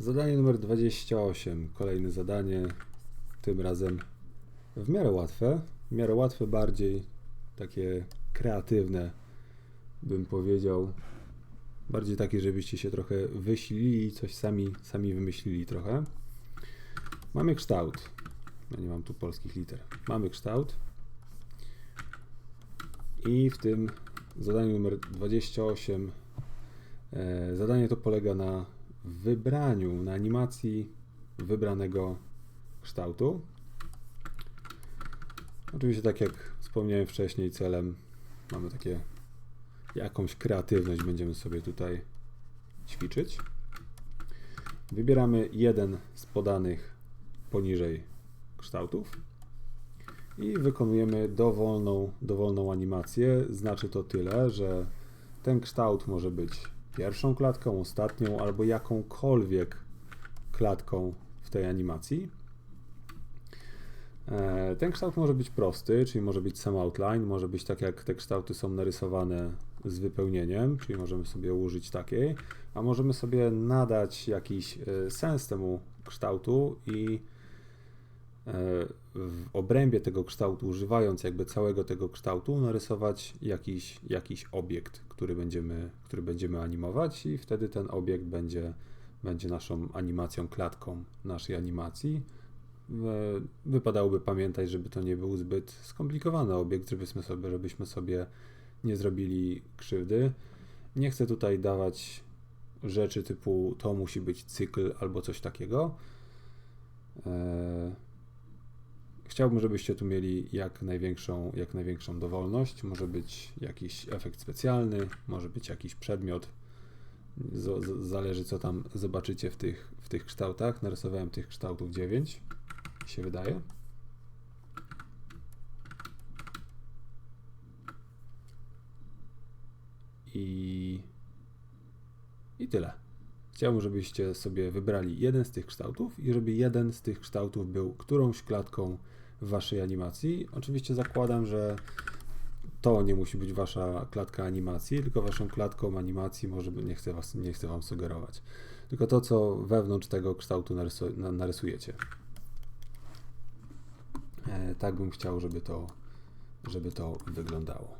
Zadanie numer 28. Kolejne zadanie. Tym razem w miarę łatwe. W miarę łatwe, bardziej takie kreatywne, bym powiedział. Bardziej takie, żebyście się trochę wysilili i coś sami, sami wymyślili trochę. Mamy kształt. Ja nie mam tu polskich liter. Mamy kształt. I w tym zadaniu numer 28 e, zadanie to polega na wybraniu, na animacji wybranego kształtu. Oczywiście, tak jak wspomniałem wcześniej, celem mamy takie jakąś kreatywność będziemy sobie tutaj ćwiczyć. Wybieramy jeden z podanych poniżej kształtów i wykonujemy dowolną, dowolną animację. Znaczy to tyle, że ten kształt może być pierwszą klatką, ostatnią albo jakąkolwiek klatką w tej animacji. E, Ten kształt może być prosty, czyli może być sam outline, może być tak jak te kształty są narysowane z wypełnieniem, czyli możemy sobie użyć takiej, a możemy sobie nadać jakiś e, sens temu kształtu i e, w obrębie tego kształtu, używając jakby całego tego kształtu, narysować jakiś, jakiś obiekt, który będziemy, który będziemy animować i wtedy ten obiekt będzie, będzie naszą animacją, klatką naszej animacji. E, Wypadałoby pamiętać, żeby to nie był zbyt skomplikowany obiekt, żebyśmy sobie, żebyśmy sobie nie zrobili krzywdy. Nie chcę tutaj dawać rzeczy typu to musi być cykl albo coś takiego. E, Chciałbym, żebyście tu mieli jak największą, jak największą dowolność. Może być jakiś efekt specjalny, może być jakiś przedmiot. Z, z, zależy, co tam zobaczycie w tych, w tych kształtach. Narysowałem tych kształtów 9, mi się wydaje. I, I tyle. Chciałbym, żebyście sobie wybrali jeden z tych kształtów i żeby jeden z tych kształtów był którąś klatką waszej animacji. Oczywiście zakładam, że to nie musi być wasza klatka animacji, tylko waszą klatką animacji może nie chcę, was, nie chcę wam sugerować. Tylko to, co wewnątrz tego kształtu narysu, na- narysujecie. E, tak bym chciał, żeby to, żeby to wyglądało.